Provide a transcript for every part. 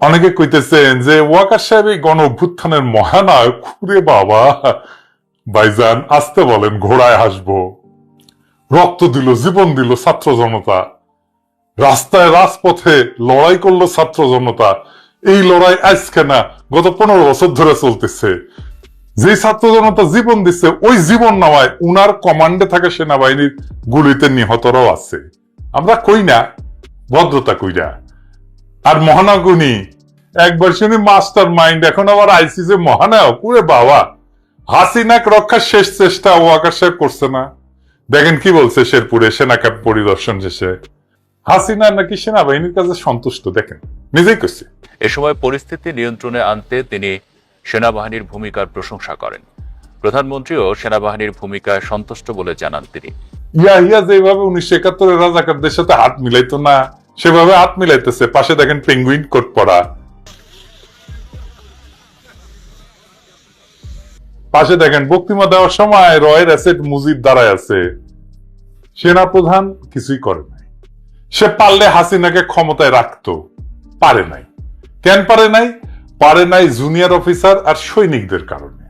অনেকে কইতেছেন যে ওয়াকার সাহেব এই গণ অভ্যুত্থানের মহানায়ক খুরে বাবা। ভাইজান, আসতে বলেন, ঘোড়ায় হাসবো। রক্ত দিল, জীবন দিল ছাত্র জনতা। রাস্তায় রাজপথে লড়াই করল ছাত্র জনতা। এই লড়াই আজকে না, গত পনেরো বছর ধরে চলতেছে। যে ছাত্র জনতা জীবন দিচ্ছে ওই জীবন নামায় উনার কমান্ডে থাকা সেনাবাহিনীর গুলিতে নিহতরাও আছে। আমরা কই না, ভদ্রতা কইরা আর মহানাগুনি একবার শুনি মাস্টার মাইন্ড এখন আবার আইসিসি মহানায়ক ওরে বাবা। হাসিনাক রক্ষার শেষ চেষ্টা ও আকাশ সাহেব করছে না। দেখেন কি বলছে শেরপুরে সেনা ক্যাম্প পরিদর্শন শেষে। হাসিনা নাকি সেনাবাহিনীর কাছে সন্তুষ্ট দেখেন। নিজেই করছে। এ সময় পরিস্থিতি নিয়ন্ত্রণে আনতে তিনি সেনাবাহিনীর ভূমিকার প্রশংসা করেন। প্রধানমন্ত্রীও সেনাবাহিনীর ভূমিকায় সন্তুষ্ট বলে জানান তিনি। ইয়া ইয়া যেভাবে উনিশশো একাত্তরের রাজাকারদের সাথে হাত মিলাইতো না সেভাবে হাত মিলাইতেছে। পাশে দেখেন পেঙ্গুইন কোট পরা। পাশে দেখেন বক্তৃতা দেওয়ার সময় রয়ের অ্যাসেট মুজিব দাঁড়ায় আছে। সেনা প্রধান কিছুই করে নাই। সে পারলে হাসিনাকে ক্ষমতায় রাখতো। পারে নাই। কেন পারে নাই? পারে নাই জুনিয়র অফিসার আর সৈনিকদের কারণে।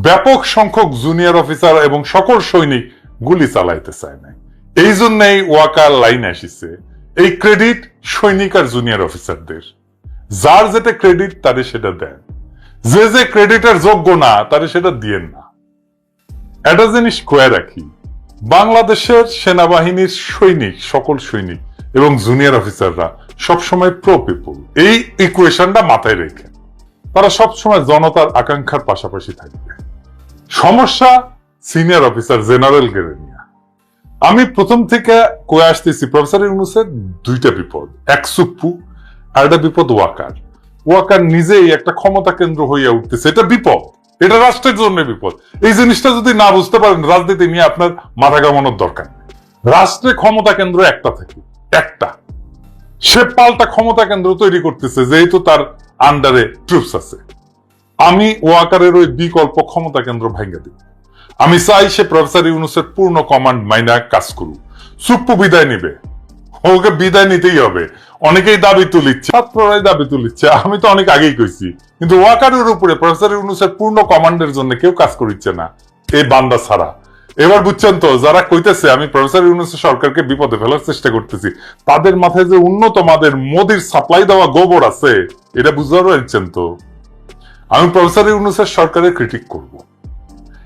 ব্যাপক সংখ্যক জুনিয়র অফিসার এবং সকল সৈনিক গুলি চালাইতে চায় নাই। এই জন্যই ওয়াকার লাইন আসিছে। এই ক্রেডিট সৈনিক আর জুনিয়র অফিসারদের যার যেটা ক্রেডিট তারে সেটা দেন। যে যে ক্রেডিটের যোগ্য না, তারে সেটা দিয়েন না। একটা জিনিস কয়ে রাখি, বাংলাদেশের সেনাবাহিনীর সৈনিক, সকল সৈনিক এবং জুনিয়র অফিসাররা সবসময় প্রো পিপুল এই ইকুয়েশনটা মাথায় রেখে তারা সবসময় জনতার আকাঙ্ক্ষার পাশাপাশি থাকবে। সমস্যা সিনিয়র অফিসার জেনারেল নিয়ে আমি প্রথম থেকে কয়ে আসতেছি, প্রফেসর ইউনুসের দুইটা বিপদ, এক সুপ্পু, আর একটা বিপদ ওয়াকার। ওয়াকার নিজেই একটা ক্ষমতা কেন্দ্র হইয়া উঠতেছে, এটা বিপদ, এটা রাষ্ট্রের জন্য বিপদ। এই জিনিসটা যদি না বুঝতে পারেন, রাজনীতি নিয়ে আপনার মাথা কামানোর দরকার রাষ্ট্রে ক্ষমতা কেন্দ্র একটা থাকে, একটা। সে পাল্টা ক্ষমতা কেন্দ্র তৈরি করতেছে, যেহেতু তার আন্ডারে ট্রুপস আছে। আমি ওয়াকারের ওই বিকল্প ক্ষমতা কেন্দ্র ভাঙ্গা দিব আমি চাই সে প্রফেসর ইউনুসের পূর্ণ কমান্ড মাইনা কাজ করুক। সুপ্পু বিদায় নিবে। ওকে বিদায় নিতেই হবে। অনেকেই দাবি তুলিচ্ছে। ছাত্ররাই দাবি তুলিচ্ছে। আমি তো অনেক আগেই কইছি। কিন্তু ওয়াকারের উপরে প্রফেসর ইউনুসের পূর্ণ কমান্ডের জন্য কেউ কাজ করিচ্ছে না। এই বান্দা ছাড়া। এবার বুঝছেন তো, যারা কইতেছে, আমি প্রফেসর ইউনুসের সরকারকে বিপদে ফেলার চেষ্টা করতেছি, তাদের মাথায় যে উন্নত মাদের মোদির সাপ্লাই দেওয়া গোবর আছে, এটা বুঝতে পারছেন তো। আমি প্রফেসর ইউনুসের সরকারের ক্রিটিক করব।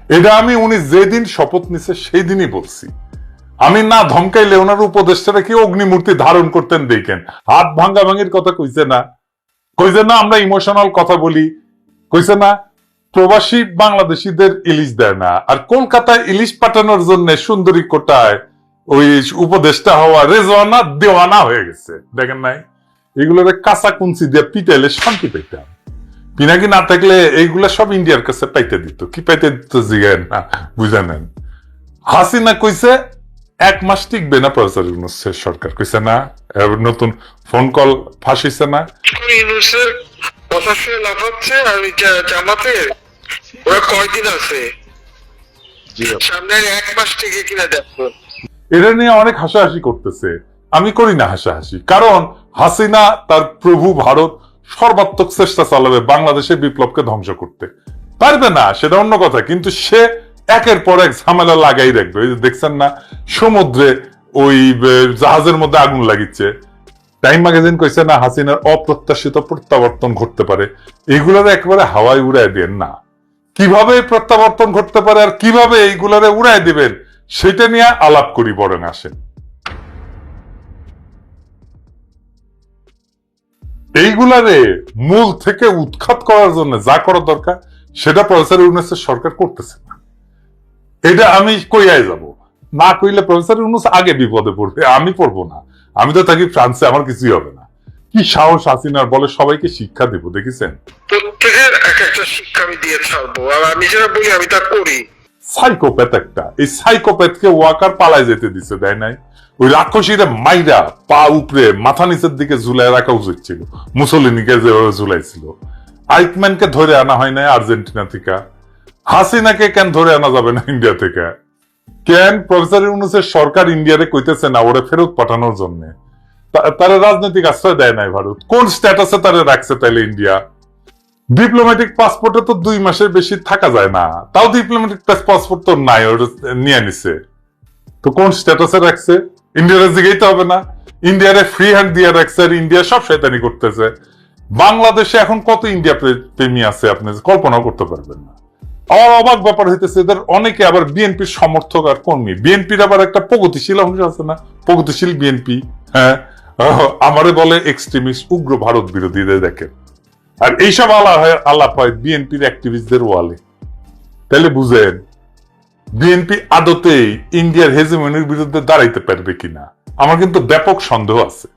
এটা আমি উনি যেদিন শপথ নিছে সেই দিনই বলছি। আমি না ধমকাইলে ওনার উপদেষ্টারা কি অগ্নিমূর্তি ধারণ করতেন দেখেন। হাত ভাঙ্গা ভাঙির কথা কইছে না। কইছে না, আমরা ইমোশনাল কথা বলি। কইছে না, প্রবাসী বাংলাদেশিদের ইলিশ দেয় না। আর কলকাতায় ইলিশ পাঠানোর জন্য সুন্দরী কোটায় ওই উপদেষ্টা হওয়া রেজওয়ানা দেওয়ানা হয়ে গেছে। দেখেন নাই? এগুলোর কাঁচা কুঞ্চি দিয়ে পিটাইলে শান্তি পেতাম পিনাকি না থাকলে এইগুলা সব ইন্ডিয়ার কাছে পাইতে দিত। কি পাইতে দিত জিগেন না বুঝে নেন হাসিনা কইছে এক মাস টিকবে না প্রফেসর ইউনুসের সরকার। কইছে না নতুন ফোন কল ফাঁসিছে না। ইউনুসের কথা শুনে লাফাচ্ছে আর জামাতে ওরা কয়দিন আছে? সামনে এক মাস থেকে কিনা দেখো। এটা নিয়ে অনেক হাসাহাসি করতেছে। আমি করি না হাসাহাসি। কারণ হাসিনা তার প্রভু ভারত সর্বাত্মক চেষ্টা চালাবে বাংলাদেশের বিপ্লবকে ধ্বংস করতে। পারবে না, সেটা অন্য কথা, কিন্তু সে একের পর এক ঝামেলা লাগাই রাখবে ওই যে দেখছেন না, সমুদ্রে ওই জাহাজের মধ্যে আগুন লাগিচ্ছে। টাইম ম্যাগাজিন কইছে না, হাসিনার অপ্রত্যাশিত প্রত্যাবর্তন ঘটতে পারে। এগুলোর একেবারে হাওয়ায় উড়াই দেন না। কীভাবে প্রত্যাবর্তন ঘটতে পারে আর কীভাবে এইগুলারে উড়ায় দিবেন, সেটা নিয়ে আলাপ করি, বরং আসেন। এইগুলারে মূল থেকে উৎখাত করার জন্য যা করা দরকার সেটা প্রফেসর ইউনুসের সরকার করতেছে না। এটা আমি কইয়াই যাব। না কইলে প্রফেসর ইউনুস আগে বিপদে পড়বে আমি পড়ব না। আমি তো থাকি ফ্রান্সে আমার কিছুই হবে না। কি সাহস হাসিনার বলে সবাইকে শিক্ষা দিব দেখেছেন? প্রত্যেকের এক একটা শিক্ষা আমি দিয়ে ছাড়বো আর আমি যেটা বলি আমি তা করি। সাইকোপ্যাথ একটা। এই সাইকোপ্যাথকে ওয়াকার পালায় যেতে দিছে দেয় নাই? ওই রাক্ষসীরা মাইরা পা উপরে মাথা নিচের দিকে ঝুলাই রাখা উচিত ছিল। মুসলিনীকে যেভাবে ঝুলাইছিল। আইকম্যানকে ধরে আনা হয় নাই আর্জেন্টিনা থেকে। হাসিনাকে কেন ধরে আনা যাবে না ইন্ডিয়া থেকে? কেন প্রফেসর ইউনুসের সরকার ইন্ডিয়ারে কইতেছে না ওরে ফেরত পাঠানোর জন্য? তারা রাজনৈতিক আশ্রয় দেয় নাই ভারত। কোন স্ট্যাটাসে তারা রাখছে তাইলে ইন্ডিয়া? ডিপ্লোম্যাটিক পাসপোর্টে তো দুই মাসের বেশি থাকা যায় না। তাও ডিপ্লোম্যাটিক পাসপোর্ট তো নাই, ওটা নিয়ে নিছে। তো কোন স্ট্যাটাসে রাখছে? ইন্ডিয়ার জিগাইতে হবে না। ইন্ডিয়ারে ফ্রি হ্যান্ড দিয়ে রাখছে ইন্ডিয়া সব শয়তানি করতেছে। বাংলাদেশে এখন কত ইন্ডিয়া প্রেমী আছে আপনি? কল্পনাও করতে পারবেন না। আমার অবাক ব্যাপার হইতেছে এদের অনেকে আবার বিএনপির সমর্থক আর কর্মী। বিএনপির আবার একটা প্রগতিশীল অংশ আছে না? প্রগতিশীল বিএনপি হ্যাঁ? আমারে বলে এক্সট্রিমিস্ট উগ্র ভারত বিরোধীদের দেখেন। আর এইসব আলা হয় আলাপ হয় বিএনপির অ্যাক্টিভিস্টদের ওয়ালে। তাহলে বুঝেন বিএনপি আদতেই ইন্ডিয়ার হেজেমনির বিরুদ্ধে দাঁড়াইতে পারবে কিনা? আমার কিন্তু ব্যাপক সন্দেহ আছে।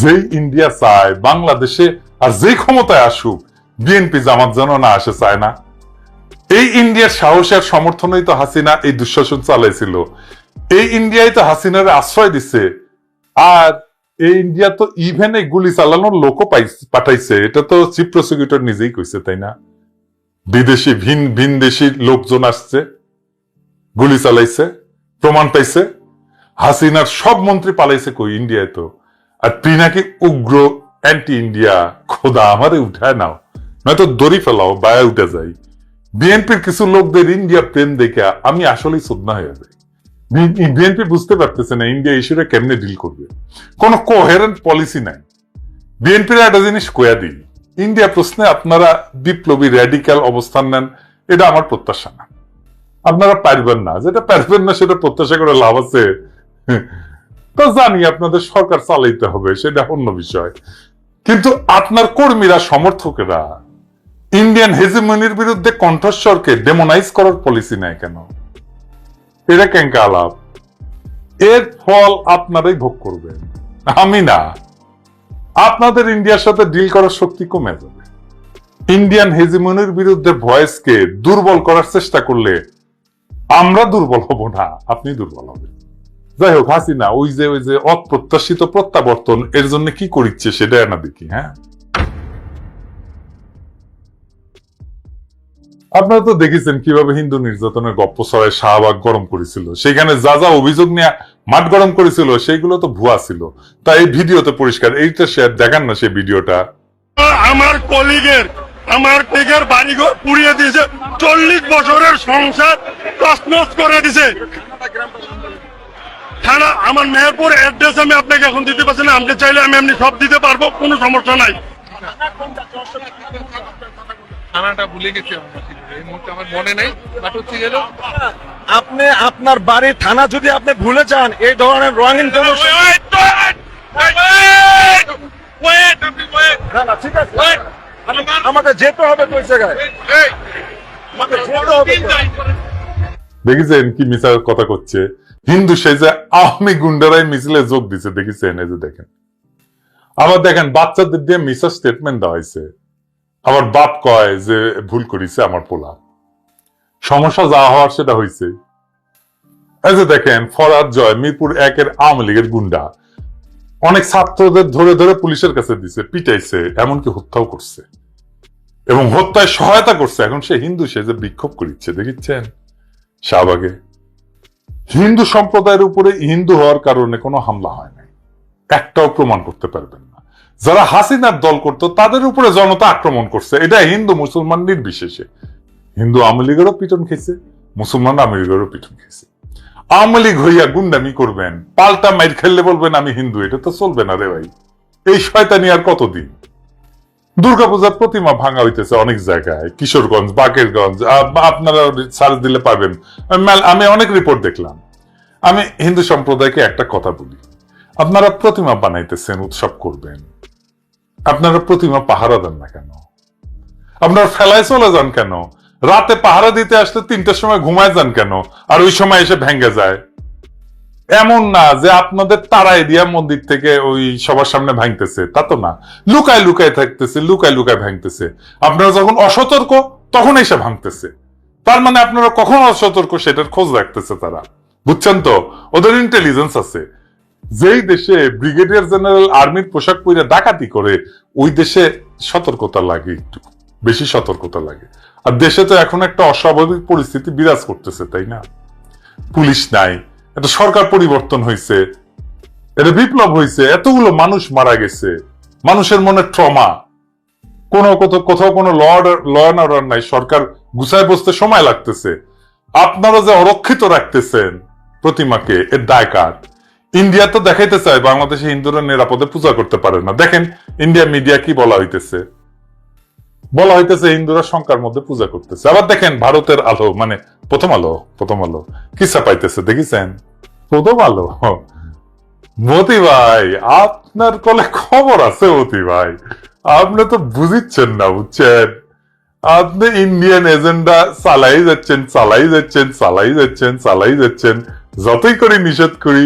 যেই ইন্ডিয়া চায় বাংলাদেশে আর যেই ক্ষমতায় আসুক, বিএনপি জামাত যেন না আসে চায় না। এই ইন্ডিয়ার সাহস আর সমর্থনেই তো হাসিনা এই দুঃশাসন চালাইছিল। এই ইন্ডিয়াই তো হাসিনার আশ্রয় দিছে। আর এই ইন্ডিয়া তো ইভেন এই গুলি চালানোর লোকও পাঠাইছে। এটা তো চিফ প্রসিকিউটর নিজেই কইছে, তাই না? বিদেশি ভিন ভিন দেশি লোকজন আসছে। গুলি চালাইছে, প্রমাণ পাইছে। হাসিনার সব মন্ত্রী পালাইছে কই ইন্ডিয়ায় তো। আর তুই নাকি উগ্র অ্যান্টি ইন্ডিয়া খোদা আমারে উঠায় নাও, নয়তো দড়ি ফেলাও, বায়া উঠে যাই বিএনপির কিছু লোকদের ইন্ডিয়া প্রেম দেখে আমি আসলেই শ্রদ্ধা হয়ে যাই। বিএনপি বুঝতে পারতেছে না ইন্ডিয়া ইস্যুটা কেমনে ডিল করবে। কোন কোহেরেন্ট পলিসি নাই। বিএনপির একটা জিনিস কয়া দিই। ইন্ডিয়া প্রশ্নে আপনারা বিপ্লবী র্যাডিক্যাল অবস্থান নেন, এটা আমার প্রত্যাশা না। আপনারা পারবেন না, যেটা পারবেন না সেটা প্রত্যাশা করে লাভ আছে। তো জানি আপনাদের সরকার চালাইতে হবে, সেটা অন্য বিষয়। কিন্তু আপনার কর্মীরা, সমর্থকেরা ইন্ডিয়ান হেজিমনির বিরুদ্ধে কণ্ঠস্বরকে ডেমোনাইজ করার পলিসি নেয় কেন? এটা কেঙ্কা আলাপ। এর ফল আপনারাই ভোগ করবেন। আমি না। আপনাদের ইন্ডিয়ার সাথে ডিল করার শক্তি কমে যাবে। ইন্ডিয়ান হেজিমনির বিরুদ্ধে ভয়েসকে দুর্বল করার চেষ্টা করলে আমরা দুর্বল হব না, আপনি দুর্বল হবেন। যাই হোক, হাসিনা, ওই যে ওই যে অপ্রত্যাশিত প্রত্যাবর্তন, এর জন্য কি করিচ্ছে সেটা না দেখি হ্যাঁ? আপনারা তো দেখেছেন কীভাবে হিন্দু নির্যাতনের গপ্প ছড়ায় শাহবাগ গরম করেছিল। সেখানে যা যা অভিযোগ নিয়ে মাঠ গরম করেছিল, সেইগুলো তো ভুয়া ছিল। তাই এই ভিডিওতে পরিষ্কার, এইটা শেয়ার দেখান না সেই ভিডিওটা। আমার কলিগের আমার কলিগের বাড়িঘর পুড়িয়ে দিয়েছে। চল্লিশ বছরের সংসার তছনছ করে দিছে। থানা আমার মেহেরপুর অ্যাড্রেস আমি আপনাকে এখন দিতে পারছি না। আপনি চাইলে আমি এমনি সব দিতে পারব কোনো সমস্যা নাই। থানাটা ভুলে গেছি এই মুহূর্তে আমার মনে নেই। বাট হচ্ছে গেল আপনি আপনার বাড়ির থানা যদি আপনি ভুলে যান এই ধরনের রং ইনফরমেশন না না ঠিক আছে। আমাকে যেতে হবে তো জায়গায়? আমাকে যেতে হবে। দেখেছেন কি মিসার কথা করছে? হিন্দু যে আওয়ামী গুন্ডারাই মিছিলে যোগ দিছে, দেখেছেন? এই যে দেখেন। আবার দেখেন, বাচ্চাদের দিয়ে মিসার স্টেটমেন্ট দেওয়া হয়েছে। আবার বাপ কয় যে, ভুল করিছে আমার পোলা। সমস্যা যা হওয়ার সেটা হয়েছে এই যে দেখেন, ফরাদ জয় মিরপুর একের আওয়ামী লীগের গুন্ডা। অনেক ছাত্রদের ধরে ধরে পুলিশের কাছে দিছে, পিটাইছে, এমনকি হত্যাও করছে। এবং হত্যায় সহায়তা করছে। এখন সে হিন্দু সে যে বিক্ষোভ করিচ্ছে, দেখিচ্ছেন? শাহবাগে। হিন্দু সম্প্রদায়ের উপরে হিন্দু হওয়ার কারণে কোনো হামলা হয় নাই। একটাও প্রমাণ করতে পারবেন না। যারা হাসিনার দল করত, তাদের উপরে জনতা আক্রমণ করছে। এটা হিন্দু মুসলমান নির্বিশেষে। হিন্দু আওয়ামী লীগেরও পিটন খেয়েছে, মুসলমান আওয়ামী লীগেরও পিটন খেয়েছে। আওয়ামী লীগ হইয়া গুন্ডামি করবেন, পাল্টা মাইর খেললে বলবেন আমি হিন্দু, এটা তো চলবে না রে ভাই। এই শয়তানি আর কতদিন? দুর্গাপূজার প্রতিমা ভাঙা হইতেছে অনেক জায়গায়। কিশোরগঞ্জ, বাকেরগঞ্জ আপনারা সার্চ দিলে পাবেন। আমি অনেক রিপোর্ট দেখলাম। আমি হিন্দু সম্প্রদায়কে একটা কথা বলি। আপনারা প্রতিমা বানাইতেছেন, উৎসব করবেন। আপনারা প্রতিমা পাহারা দেন না কেন? আপনারা ফেলায় চলে যান কেন? রাতে পাহারা দিতে আসলে তিনটার সময় ঘুমায় যান কেন? আর ওই সময় এসে ভেঙ্গে যায়। এমন না যে আপনাদের তারাই দিয়া মন্দির থেকে ওই সবার সামনে ভাঙতেছে, তা তো না। লুকায় লুকায় থাকতেছে, লুকায় লুকায় ভাঙতেছে। আপনারা যখন অসতর্ক তখন এসে ভাঙতেছে। তার মানে আপনারা কখন অসতর্ক সেটার খোঁজ রাখতেছে তারা। বুঝছেন তো? ওদের ইন্টেলিজেন্স আছে। যেই দেশে ব্রিগেডিয়ার জেনারেল আর্মির পোশাক পরে ডাকাতি করে, ওই দেশে সতর্কতা লাগে একটু। বেশি সতর্কতা লাগে। আর দেশে তো এখন একটা অস্বাভাবিক পরিস্থিতি বিরাজ করতেছে, তাই না? পুলিশ নাই একটা সরকার পরিবর্তন হয়েছে এটা বিপ্লব হয়েছে, এতগুলো মানুষ মারা গেছে, মানুষের মনে ট্রমা। কোনো কোথাও কোথাও কোনো ল অর্ডার নাই, সরকার গুছায় বসতে সময় লাগতেছে। আপনারা যে অরক্ষিত রাখতেছেন প্রতিমাকে, এর দায় কার? ইন্ডিয়া তো দেখাইতে চায়, বাংলাদেশে হিন্দুরা নিরাপদে পূজা করতে পারে না। দেখেন, ইন্ডিয়া মিডিয়া কি বলা হইতেছে? বলা হইতেছে হিন্দুরা শঙ্কার মধ্যে পূজা করতেছে। আবার দেখেন, ভারতের আলো মানে প্রথম আলো প্রথম আলো। কি পাইতেছে, দেখেছেন? প্রথম আলো। মতি ভাই, আপনার কলে খবর আছে মতি ভাই। আপনি তো বুঝিচ্ছেন না, বুঝছেন? আপনি ইন্ডিয়ান এজেন্ডা চালাই যাচ্ছেন চালাই যাচ্ছেন চালাই যাচ্ছেন চালাই যাচ্ছেন। যতই করে নিষেধ করি,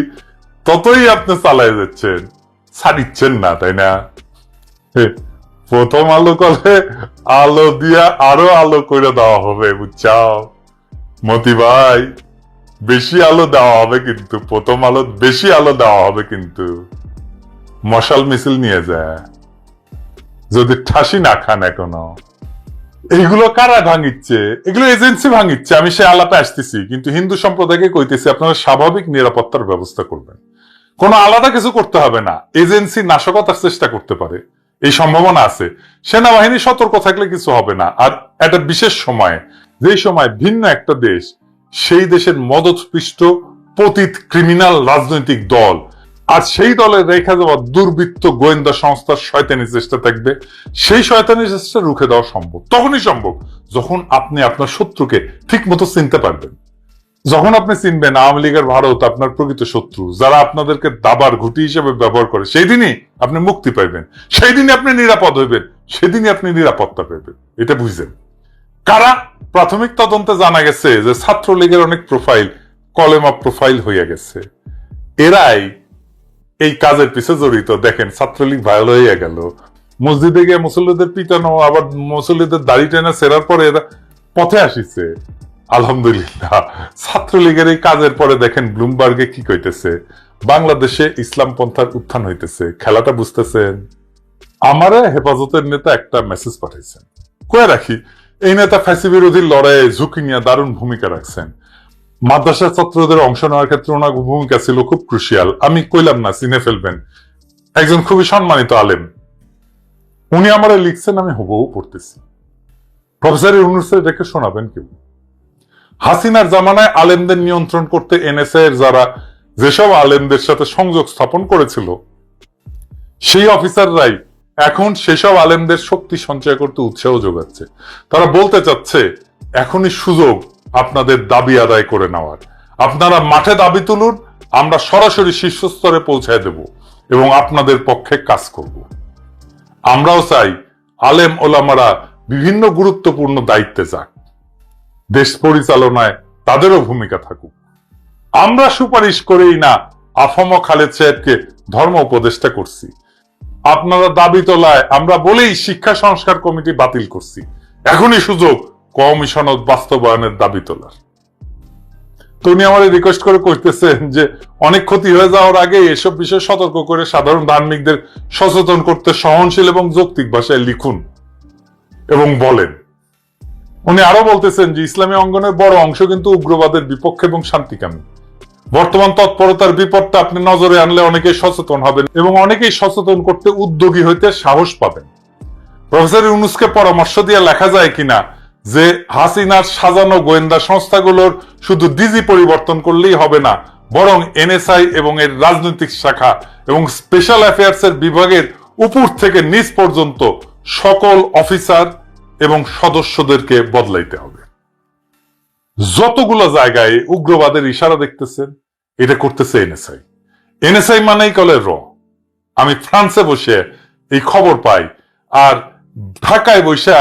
ততই আপনি চালাই যাচ্ছেন। ছাড়িচ্ছেন না, তাই না? প্রথম আলো কলে আলো দিয়া আরও আলো করে দেওয়া হবে, বুঝছাও? মতি ভাই, বেশি আলো দেওয়া হবে কিন্তু, প্রথম আলো বেশি আলো দেওয়া হবে কিন্তু। মশাল মিছিল নিয়ে যায়। যদি ঠাসি না খান এখনও। এইগুলো কারা ভাঙিচ্ছে? এগুলো এজেন্সি ভাঙিচ্ছে, আমি সে আলাপে আসতেছি। কিন্তু হিন্দু সম্প্রদায়কে কইতেছি, আপনারা স্বাভাবিক নিরাপত্তার ব্যবস্থা করবেন। কোনো আলাদা কিছু করতে হবে না। এজেন্সি নাশকতার চেষ্টা করতে পারে। এই সম্ভাবনা আছে। সেনাবাহিনী সতর্ক থাকলে কিছু হবে না। আর একটা বিশেষ সময়ে যেই সময় ভিন্ন একটা দেশ, সেই দেশের মদতপৃষ্ট পতিত ক্রিমিনাল রাজনৈতিক দল। আর সেই দলের রেখা যাওয়া দুর্বৃত্ত গোয়েন্দা সংস্থার শয়তানি চেষ্টা থাকবে। সেই শয়তানি চেষ্টা রুখে দেওয়া সম্ভব। তখনই সম্ভব যখন আপনি আপনার শত্রুকে ঠিক মতো চিনতে পারবেন। যখন আপনি চিনবেন আওয়ামী লীগের ভারত আপনার প্রকৃত শত্রু, যারা আপনাদেরকে দাবার ঘুটি হিসেবে ব্যবহার করে, সেই দিনই আপনি মুক্তি পাইবেন। সেই দিনই আপনি নিরাপদ হইবেন। সেদিনই আপনি নিরাপত্তা পাইবেন। এটা বুঝছেন কারা? প্রাথমিক তদন্তে জানা গেছে যে ছাত্রলীগের অনেক প্রোফাইল কলেমা প্রোফাইল হইয়া গেছে। এরাই এই কাজের পিছে জড়িত। দেখেন, ছাত্রলীগ ভাইরাল হইয়া গেল। মসজিদে গিয়ে মুসল্লিদের পিটানো, আবার মুসল্লিদের দাড়ি টেনে সেরার পরে এরা পথে আসিছে। আলহামদুলিল্লাহ। ছাত্রলীগের এই কাজের পরে দেখেন ব্লুমবার্গে কি কইতেছে? বাংলাদেশে ইসলাম পন্থার উত্থান হইতেছে। খেলাটা বুঝতেছেন? আমারে হেফাজতের নেতা একটা মেসেজ পাঠাইছেন। কয়ে রাখি এই নেতা ফ্যাসি বিরোধী লড়াইয়ে ঝুঁকি নিয়ে দারুণ ভূমিকা রাখছেন। মাদ্রাসা ছাত্রদের অংশ নেওয়ার ক্ষেত্রে ওনার ভূমিকা ছিল খুব ক্রুশিয়াল আমি কইলাম না, চিনে ফেলবেন। একজন খুবই সম্মানিত আলেম। উনি আমারে লিখছেন, আমি হুবহু পড়তেছি। প্রফেসর ইউনুসের রেখে শোনাবেন কেউ? হাসিনার জামানায় আলেমদের নিয়ন্ত্রণ করতে এনএসএ এর যারা যেসব আলেমদের সাথে সংযোগ স্থাপন করেছিল, সেই অফিসাররাই এখন সেসব আলেমদের শক্তি সঞ্চয় করতে উৎসাহ যোগাচ্ছে। তারা বলতে চাচ্ছে, এখনই সুযোগ আপনাদের দাবি আদায় করে নেওয়ার। আপনারা মাঠে দাবি তুলুন, আমরা সরাসরি শীর্ষস্তরে পৌঁছায় দেব এবং আপনাদের পক্ষে কাজ করব। আমরাও চাই আলেম ওলামারা বিভিন্ন গুরুত্বপূর্ণ দায়িত্বে যাক। দেশ পরিচালনায় তাদেরও ভূমিকা থাকুক। আমরা সুপারিশ করেই না আফম খালেদ সাহেবকে ধর্ম উপদেষ্টা করছি। আপনারা দাবি তোলায় আমরা বলেই শিক্ষা সংস্কার কমিটি বাতিল করছি। এখনই সুযোগ কমিশন বাস্তবায়নের দাবি তোলার। তো উনি আমার রিকোয়েস্ট করে করতেছেন যে অনেক ক্ষতি হয়ে যাওয়ার আগে এসব বিষয়ে সতর্ক করে সাধারণ ধার্মিকদের সচেতন করতে সহনশীল এবং যৌক্তিক ভাষায় লিখুন এবং বলেন। উনি আরও বলতেছেন যে ইসলামী অঙ্গনের বড় অংশ কিন্তু উগ্রবাদের বিপক্ষে এবং শান্তিকামী। বর্তমান তৎপরতার বিপদটা আপনি নজরে আনলে অনেকেই সচেতন হবেন এবং অনেকেই সচেতন করতে উদ্যোগী হইতে সাহস পাবেন। প্রফেসর ইউনুসকে পরামর্শ দিয়ে লেখা যায় কিনা যে হাসিনার সাজানো গোয়েন্দা সংস্থাগুলোর শুধু ডিজি পরিবর্তন করলেই হবে না, বরং এনএসআই এবং এর রাজনৈতিক শাখা এবং স্পেশাল অ্যাফেয়ার্স এর বিভাগের উপর থেকে নিচ পর্যন্ত সকল অফিসার এবং সদস্যদেরকে বদলাইতে হবে। যতগুলো জায়গায় উগ্রবাদের ইশারা দেখতেছেন এটা করতেছে এনএসআই। এনএসআই মানেই কলে র। আমি ফ্রান্সে বসে এই খবর পাই, আর ঢাকায় বসে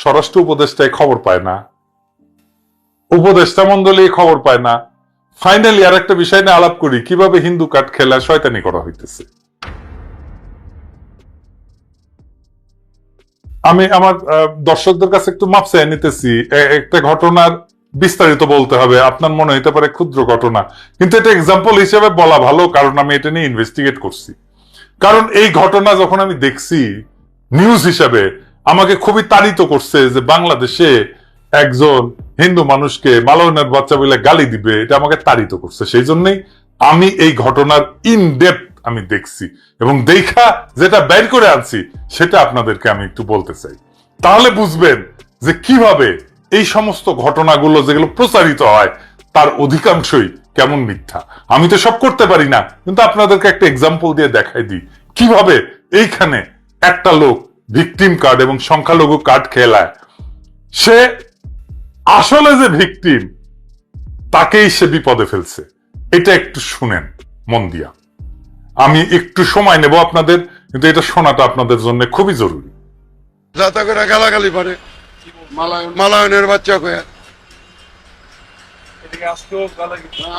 স্বরাষ্ট্র উপদেষ্টায় খবর পায় না। উপদেষ্টা মন্ডলী খবর পায় না। ফাইনালি আর একটা বিষয় নিয়ে আলাপ করি, কীভাবে হিন্দু কাঠ খেলা শয়তানি করা হইতেছে। আমি আমার দর্শকদের কাছে একটু মাপ চেয়ে নিতেছি। একটা ঘটনার বিস্তারিত বলতে হবে। আপনার মনে হইতে পারে ক্ষুদ্র ঘটনা। কিন্তু এটা এক্সাম্পল হিসেবে বলা ভালো, কারণ আমি এটা নিয়ে ইনভেস্টিগেট করছি। কারণ এই ঘটনা যখন আমি দেখছি নিউজ হিসাবে, আমাকে খুবই তাড়িত করছে যে বাংলাদেশে একজন হিন্দু মানুষকে মালয়নের বাচ্চা বলে গালি দিবে, এটা আমাকে তাড়িত করছে। সেই জন্যই আমি এই ঘটনার ইন ডেপথ আমি দেখছি। এবং দেখা যেটা বের করে আনছি, সেটা আপনাদেরকে আমি একটু বলতে চাই। তাহলে বুঝবেন যে কীভাবে এই সমস্ত ঘটনাগুলো যেগুলো প্রচারিত হয়, তার অধিকাংশই কেমন মিথ্যা? আমি তো সব করতে পারি না, কিন্তু আপনাদেরকে একটা এক্সাম্পল দিয়ে দেখাই দিই। কীভাবে এইখানে একটা লোক ভিকটিম কার্ড এবং সংখ্যালঘু কার্ড খেলায় সে আসলে যে ভিকটিম তাকেই সে বিপদে ফেলছে। এটা একটু শুনেন, মন দিয়া। আমি একটু সময় নেব আপনাদের, কিন্তু এটা শোনাটা আপনাদের জন্য খুবই জরুরি। যাতা করে গালাগালি পারে। মালায়নের বাচ্চা কয়া।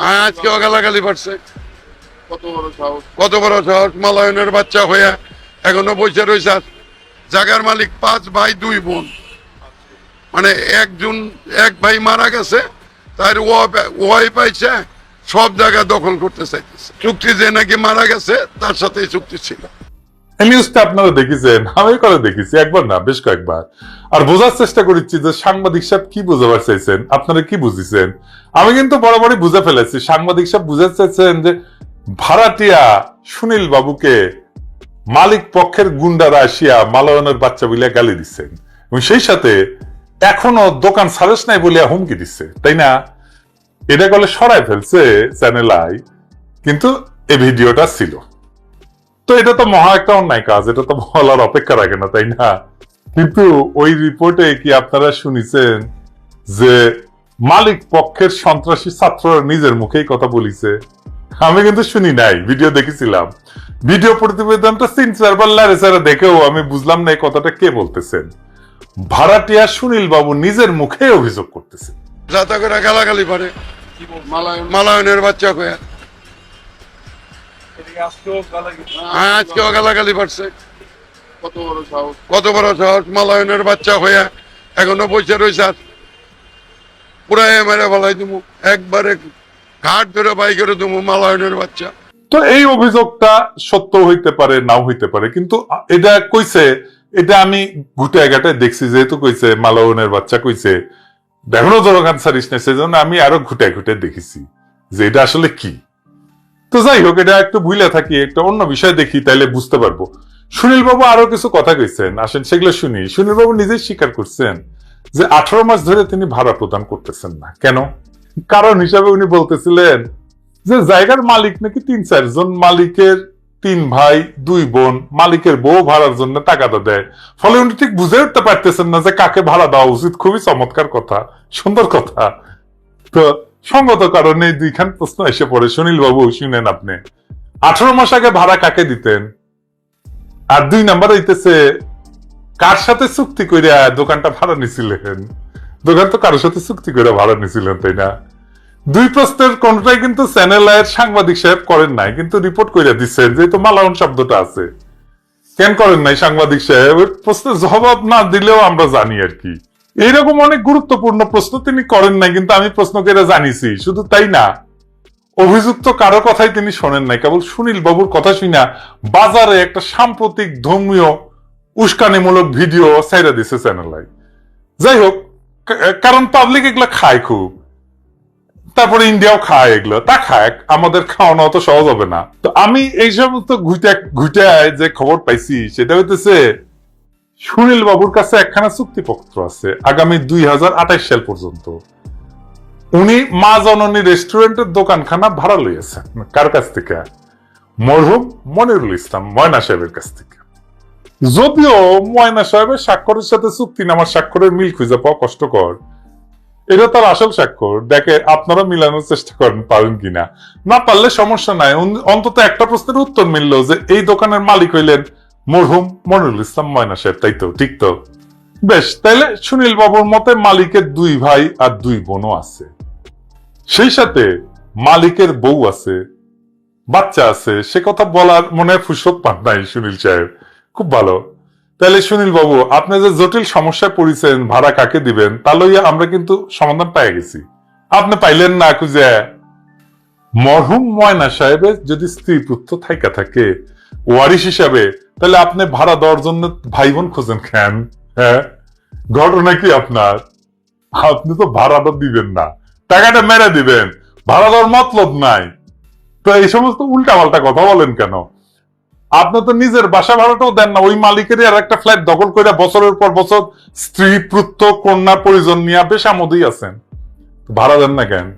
হ্যাঁ, আজকেও গালাগালি পারছে কত বড় সাহস। মালায়নের বাচ্চা হইয়া এখনও বসে রয়েছে জাগার মালিক পাঁচ ভাই দুই বোন। মানে একজন এক ভাই মারা গেছে তার ওয়াই পাইছে সব জায়গা দখল করতে চাইতেছে। চুক্তি যে নাকি মারা গেছে তার সাথে চুক্তি ছিল। নিউজটা আপনারা দেখেছেন, আমি করে দেখেছি, একবার না, বেশ কয়েকবার। আর বোঝার চেষ্টা করেছি যে সাংবাদিক সাহেব কি বোঝাবার চাইছেন, আপনারা কি বুঝেছেন? আমি কিন্তু বরাবরই বুঝে ফেলেছি, সাংবাদিক সাহেব চাইছেন যে ভাড়াটিয়া সুনীল বাবুকে মালিক পক্ষের গুন্ডারা আসিয়া মালয়নের বাচ্চা বলিয়া গালি দিচ্ছেন। এবং সেই সাথে এখনও দোকান সারেস নাই বলিয়া হুমকি দিচ্ছে, তাই না? এটা গলে সরাই ফেলছে চ্যানেল আই, কিন্তু এই ভিডিওটা ছিল। তো এটা তো মহা একটা অন্যায় কাজ এটা তো বলার অপেক্ষা রাখে না তাই না? কিন্তু ওই রিপোর্টে কি আপনারা শুনিছেন যে মালিক পক্ষের সন্ত্রাসী ছাত্ররা নিজের মুখেই কথা বলিছে? আমি কিন্তু শুনি নাই ভিডিও দেখেছিলাম। ভিডিও প্রতিবেদনটা সিনসার বা লারেসারা দেখেও আমি বুঝলাম না এই কথাটা কে বলতেছেন। ভাড়াটিয়া সুনীল বাবু নিজের মুখে অভিযোগ করতেছে। যাতা করে গালাগালি পারে মালায়নের বাচ্চা কয়া। হ্যাঁ, আজকেও গালাগালি কত বড় সাহস মালায়নের বাচ্চা এখনও বসে রয়েছে আর পুরাই মেরে তুমি একবারে ঘাট ধরে বাই করে মালায়নের বাচ্চা। তো এই অভিযোগটা সত্য হইতে পারে নাও হইতে পারে কিন্তু এটা কইছে এটা আমি ঘুটে ঘাটে দেখছি যেহেতু কইছে মালাউনের বাচ্চা কইছে। এখনও জনগান সারিস না সেজন্য আমি আরও ঘুটে ঘুটে দেখেছি যে এটা আসলে কি। তো যাই হোক, এটা একটু ভুলে থাকি, একটা অন্য বিষয় দেখি, তাইলে বুঝতে পারব। সুনীল বাবু আরও কিছু কথা কইছেন, আসেন সেগুলো শুনি। সুনীল বাবু নিজেই স্বীকার করছেন যে আঠারো মাস ধরে তিনি ভাড়া প্রদান করতেছেন না। কেন? কারণ হিসাবে উনি বলতেছিলেন যে জায়গার মালিক নাকি তিন চারজন মালিকের তিন ভাই, দুই বোন, মালিকের বউ ভাড়ার জন্য টাকাটা দেয়। ফলে উনি ঠিক বুঝে উঠতে পারতেছেন না যে কাকে ভাড়া দেওয়া উচিত। খুবই চমৎকার কথা, সুন্দর কথা। তো সঙ্গত কারণে দুইখান প্রশ্ন এসে পড়ে। সুনীল বাবু শুনেন আপনি। আঠারো মাস আগে ভাড়া কাকে দিতেন? আর দুই নাম্বার হইতেছে, কার সাথে চুক্তি কইরা দোকানটা ভাড়া নিছিলেন? দোকান তো কারোর সাথে চুক্তি করে ভাড়া নিছিলেন, তাই না? দুই প্রশ্নের কোনটাই কিন্তু চ্যানেল আয়ের সাংবাদিক সাহেব করেন নাই, কিন্তু রিপোর্ট করে দিচ্ছেন যেহেতু মালাউন শব্দটা আছে। কেন করেন নাই সাংবাদিক সাহেব? প্রশ্নের জবাব না দিলেও আমরা জানি আর কি। এইরকম অনেক গুরুত্বপূর্ণ প্রশ্ন তিনি করেন নাই, কিন্তু আমি প্রশ্ন করে জানিছি। শুধু তাই না, অভিযুক্ত কারও কথাই তিনি শোনেন নাই। কেবল সুনীল বাবুর কথা শুনা বাজারে একটা সাম্প্রতিক ধর্মীয় উস্কানিমূলক ভিডিও ছাইরা দিছে চ্যানেল যাই হোক কারণ পাবলিক এগুলা খায় খুব। তারপরে ইন্ডিয়াও খায় এগুলো। তা খায় আমাদের খাওয়ানো অত সহজ হবে না। তো আমি এই সমস্ত ঘুটে ঘুটে যে খবর পাইছি, সেটা হইতেছে সুনীল বাবুর কাছে একখানা চুক্তিপত্র আছে, আগামী দুই সাল পর্যন্ত। উনি মা জননী রেস্টুরেন্টের দোকানখানা ভাড়া লইয়াছেন। কার কাছ থেকে? মরহুম মনিরুল ইসলাম, ময়না সাহেবের কাছ থেকে। যদিও ময়না সাহেবের স্বাক্ষরের সাথে চুক্তিনামার স্বাক্ষরের মিল খুঁজে পাওয়া কষ্টকর। এটা তার আসল স্বাক্ষর। দেখে আপনারা মিলানোর চেষ্টা করেন, পারেন কিনা? না পারলে সমস্যা নাই। অন্তত একটা প্রশ্নের উত্তর মিলল যে, এই দোকানের মালিক হইলেন মরহুম মনিরুল ইসলাম ময়না সাহেব, তাই তো, ঠিক তো। বেশ, তাইলে সুনীল বাবুর মতে মালিকের দুই ভাই আর দুই বোনও আছে। সেই সাথে মালিকের বউ আছে, বাচ্চা আছে, সে কথা বলার মনে ফুসত পান নাই সুনীল সাহেব। খুব ভালো। তাহলে সুনীল বাবু, আপনি যে জটিল সমস্যায় পড়েছেন, ভাড়া কাকে দিবেন, তা লইয়া আমরা কিন্তু সমাধান পাই গেছি। আপনি পাইলেন না খুঁজে। মরহুম ময়না সাহেবের যদি স্ত্রী পুত্র থাইকা থাকে ওয়ারিশ হিসাবে, তাহলে আপনি ভাড়া দেওয়ার জন্য ভাই বোন খোঁজেন কেন? হ্যাঁ? ঘটনা কি আপনার? আপনি তো ভাড়াটা দিবেন না। টাকাটা মেরে দিবেন। ভাড়া দেওয়ার মতলব নাই। তো এই সমস্ত উল্টা পাল্টা কথা বলেন কেন? আপনি তো নিজের বাসা ভাড়াটাও দেন না। ওই মালিকেরই আর একটা ফ্ল্যাট দখল করে বছরের পর বছর স্ত্রী, পুত্র, কন্যা, পরিজন নিয়ে বেশ আমোদেই আছেন। ভাড়া দেন না কেন?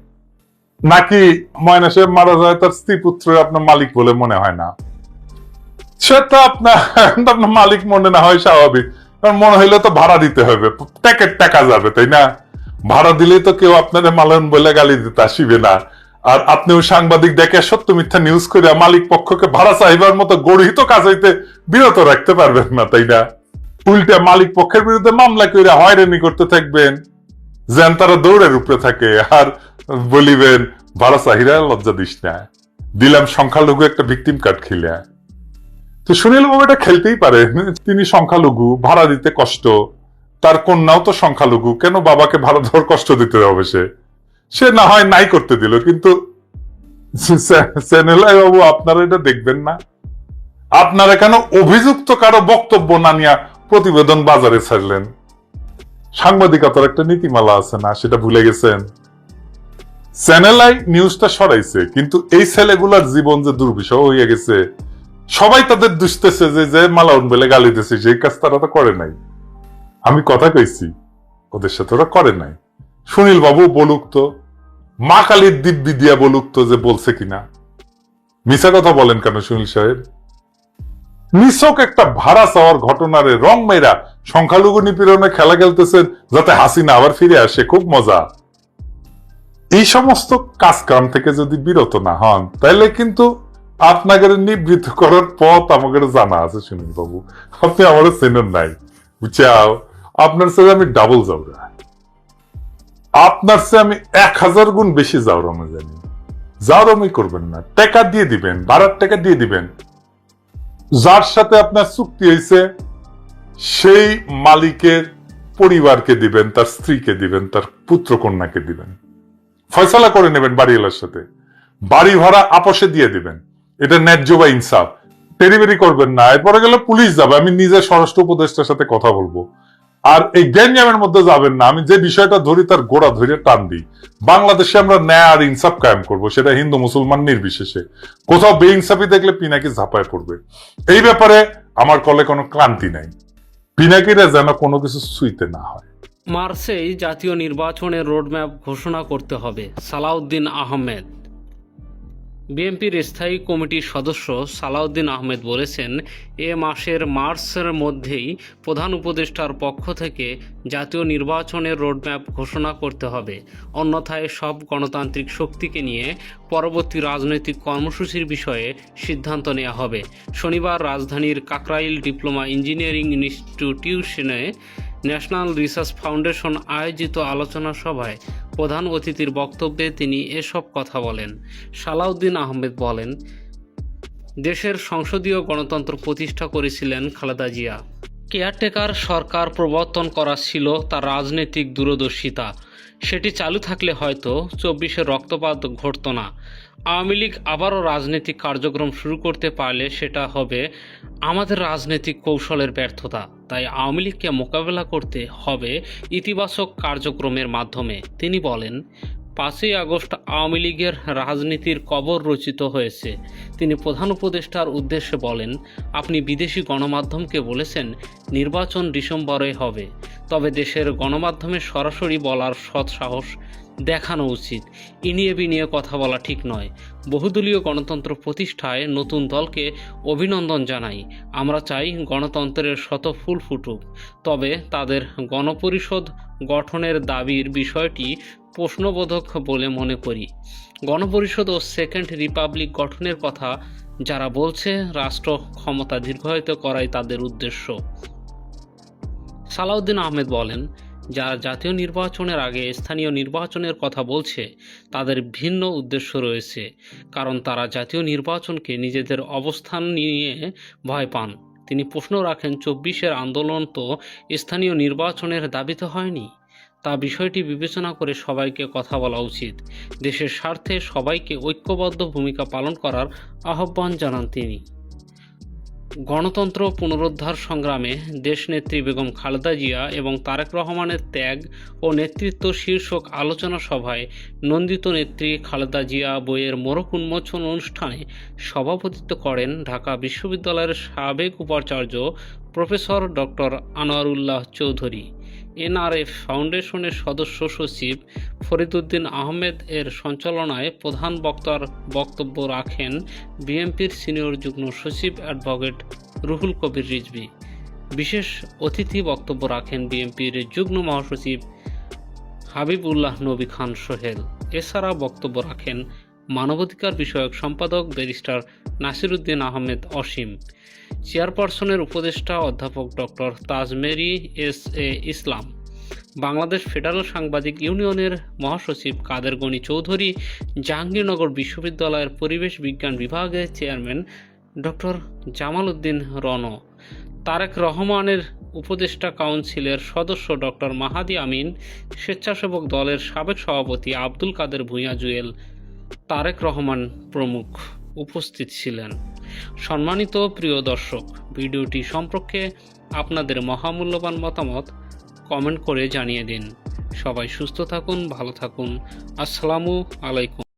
নাকি ময়না সাহেব মারা যায় তার স্ত্রী পুত্র আপনার মালিক বলে মনে হয় না? সেটা আপনার আপনার মালিক মনে না হয় স্বাভাবিক। কারণ মনে হইলে তো ভাড়া দিতে হবে। প্যাকেট টাকা যাবে, তাই না? ভাড়া দিলে তো কেউ আপনাদের মালন বলে গালি দিতে আসিবে না। আর আপনিও সাংবাদিক দেখে সত্য মিথ্যা নিউজ করে মালিক পক্ষকে ভাড়া চাইবার মতো গড়িত কাজ হইতে বিরত রাখতে পারবেন না, তাই না? উল্টে মালিক পক্ষের বিরুদ্ধে মামলা করে হয়রানি করতে থাকবেন। যেন তারা দৌড়ের উপরে থাকে। আর বলিবেন, ভাড়া চাহিরা লজ্জা দিস না। দিলাম সংখ্যালঘু একটা ভিকটিম কার্ড খেলে। তো সুনীল বাবু এটা খেলতেই পারে। তিনি সংখ্যালঘু, ভাড়া দিতে কষ্ট। তার কন্যাও তো সংখ্যালঘু, কেন বাবাকে ভাড়া দেওয়ার কষ্ট দিতে হবে সে? সে না হয় নাই করতে দিল, কিন্তু বাবু, আপনারা এটা দেখবেন না। আপনারা কেন অভিযুক্ত কারও বক্তব্য না নিয়ে প্রতিবেদন বাজারে ছাড়লেন? সাংবাদিকতার একটা নীতিমালা আছে না, সেটা ভুলে গেছেন? চ্যানেলাই নিউজটা সরাইছে, কিন্তু এই ছেলেগুলার জীবন যে দুর্বিষহ হয়ে গেছে সবাই তাদের দুষতেছে যে যে মালাউন বলে গালি দিতেছে সেই কাজ তারা তো করে নাই। আমি কথা কইছি, ওদের সাথে ওরা করে নাই। সুনীল বাবু বলুক তো, মা কালীর দিব্যি দিয়া বলুক তো যে বলছে কিনা। মিশা কথা বলেন কেন সুনীল সাহেব? নিছক একটা ভাড়া চাওয়ার ঘটনারে রং মেয়েরা সংখ্যালঘু নিপীড়নে খেলা খেলতেছেন যাতে হাসিনা আবার ফিরে আসে, খুব মজা। এই সমস্ত কাজ কাম থেকে যদি বিরত না হন তাহলে কিন্তু আপনাকে নিবৃত করার পথ আমাকে জানা আছে সুনীল বাবু আপনি আমার চেনেন নাই। বুঝাও, আপনার সাথে আমি ডাবল যাওরা আপনার চেয়ে আমি এক হাজার গুণ বেশি যাওরামে জানি। যাওরামি করবেন না। টাকা দিয়ে দিবেন ভাড়ার টাকা দিয়ে দিবেন। যার সাথে আপনার চুক্তি হয়েছে, সেই মালিকের পরিবারকে দিবেন, তার স্ত্রীকে দিবেন, তার পুত্র কন্যাকে দিবেন। ফয়সালা করে নেবেন বাড়িওয়ালার সাথে। বাড়ি ভাড়া আপসে দিয়ে দিবেন। এটা ন্যায্য বা ইনসাফ। টেরিবেরি করবেন না। এরপরে গেলে পুলিশ যাবে। আমি নিজে স্বরাষ্ট্র উপদেষ্টার সাথে কথা বলব। আর এই গ্যাঞ্জামের মধ্যে যাবেন না। আমি যে বিষয়টা ধরি, তার গোড়া ধরে টান দিই। বাংলাদেশে আমরা ন্যায় আর ইনসাফ কায়েম করব। সেটা হিন্দু, মুসলমান নির্বিশেষে। কোথাও বেইনসাফি দেখলে পিনাকি ঝাঁপায় পড়বে। এই ব্যাপারে আমার কলে কোনো ক্লান্তি নাই। পিনাকিরা যেন কোনো কিছু সুইতে না হয়। মার্চেই জাতীয় নির্বাচনের রোডম্যাপ ঘোষণা করতে হবে। সালাউদ্দিন আহমেদ। বিএনপির স্থায়ী কমিটির সদস্য সালাউদ্দিন আহমেদ বলেছেন, এ মাসের মার্চের মধ্যেই প্রধান উপদেষ্টার পক্ষ থেকে জাতীয় নির্বাচনের রোডম্যাপ ঘোষণা করতে হবে। অন্যথায় সব গণতান্ত্রিক শক্তিকে নিয়ে পরবর্তী রাজনৈতিক কর্মসূচির বিষয়ে সিদ্ধান্ত নেওয়া হবে। শনিবার রাজধানীর কাকরাইল ডিপ্লোমা ইঞ্জিনিয়ারিং ইনস্টিটিউশনে ন্যাশনাল রিসার্চ ফাউন্ডেশন আয়োজিত আলোচনা সভায় প্রধান অতিথির বক্তব্যে তিনি এসব কথা বলেন। সালাউদ্দিন আহমেদ বলেন, দেশের সংসদীয় গণতন্ত্র প্রতিষ্ঠা করেছিলেন খালেদা জিয়া। কেয়ারটেকার সরকার প্রবর্তন করা ছিল তার রাজনৈতিক দূরদর্শিতা। সেটি চালু থাকলে হয়তো চব্বিশের রক্তপাত ঘটত না। আওয়ামী লীগ আবারও রাজনৈতিক কার্যক্রম শুরু করতে পারলে সেটা হবে আমাদের রাজনৈতিক কৌশলের ব্যর্থতা। তাই আওয়ামী লীগকে মোকাবেলা করতে হবে ইতিবাচক কার্যক্রমের মাধ্যমে। তিনি বলেন, পাঁচই আগস্ট আওয়ামী লীগের রাজনীতির কবর রচিত হয়েছে। তিনি প্রধান উপদেষ্টার উদ্দেশ্যে বলেন, আপনি বিদেশি গণমাধ্যমকে বলেছেন নির্বাচন ডিসেম্বরে হবে। তবে দেশের গণমাধ্যমে সরাসরি বলার সৎ সাহস দেখানো উচিত। ইনিয়ে বিনিয়ে কথা বলা ঠিক নয়। বহুদলীয় গণতন্ত্র প্রতিষ্ঠায় নতুন দলকে অভিনন্দন জানাই। আমরা চাই গণতন্ত্রের শত ফুল ফুটুক। তবে তাদের গণপরিষদ গঠনের দাবির বিষয়টি প্রশ্নবোধক বলে মনে করি। গণপরিষদ ও সেকেন্ড রিপাবলিক গঠনের কথা যারা বলছে, রাষ্ট্র ক্ষমতা দীর্ঘায়িত করাই তাদের উদ্দেশ্য। সালাউদ্দিন আহমেদ বলেন যারা জাতীয় নির্বাচনের আগে স্থানীয় নির্বাচনের কথা বলছে, তাদের ভিন্ন উদ্দেশ্য রয়েছে, কারণ তারা জাতীয় নির্বাচনকে নিজেদের অবস্থান নিয়ে ভয় পান। তিনি প্রশ্ন রাখেন, চব্বিশের আন্দোলন তো স্থানীয় নির্বাচনের দাবিতে হয়নি? তা বিষয়টি বিবেচনা করে সবাইকে কথা বলা উচিত। দেশের স্বার্থে সবাইকে ঐক্যবদ্ধ ভূমিকা পালন করার আহ্বান জানান তিনি। গণতন্ত্র পুনরুদ্ধার সংগ্রামে দেশনেত্রী বেগম খালেদা জিয়া এবং তারেক রহমানের ত্যাগ ও নেতৃত্ব শীর্ষক আলোচনা সভায় নন্দিত নেত্রী খালেদা জিয়া বইয়ের মোড়ক উন্মোচন অনুষ্ঠানে সভাপতিত্ব করেন ঢাকা বিশ্ববিদ্যালয়ের সাবেক উপাচার্য professor doctor Anwarullah Chowdhury. NRF ফাউন্ডেশনের সদস্য সচিব ফরিদুদ্দিন আহমেদ এর সঞ্চালনায় প্রধান বক্তার বক্তব্য রাখেন বিএনপির সিনিয়র যুগ্ম সচিব অ্যাডভোকেট রুহুল কবির রিজভী। বিশেষ অতিথি বক্তব্য রাখেন বিএনপির যুগ্ম মহাসচিব হাবিবুল্লাহ নবী খান সোহেল। এছাড়া বক্তব্য রাখেন মানবাধিকার বিষয়ক সম্পাদক ব্যারিস্টার নাসিরুদ্দিন আহমেদ অসীম। চেয়ারপারসনের উপদেষ্টা অধ্যাপক doctor Tajmeri S A Islam. Bangladesh federal সাংবাদিক ইউনিয়নের মহাসচিব কাদের গণি চৌধুরী, জাহাঙ্গীরনগর বিশ্ববিদ্যালয়ের পরিবেশ বিজ্ঞান বিভাগের চেয়ারম্যান ডক্টর জামাল উদ্দিন রন তারেক রহমানের উপদেষ্টা কাউন্সিলের সদস্য ডক্টর মাহাদি আমিন, স্বেচ্ছাসেবক দলের সাবেক সভাপতি আব্দুল কাদের ভূঁইয়া জুয়েল তারেক রহমান প্রমুখ উপস্থিত ছিলেন। সম্মানিত প্রিয় দর্শক, ভিডিওটি সম্পর্কে আপনাদের মহামূল্যবান মতামত কমেন্ট করে জানিয়ে দিন। সবাই সুস্থ থাকুন, ভালো থাকুন। আসসালামু আলাইকুম।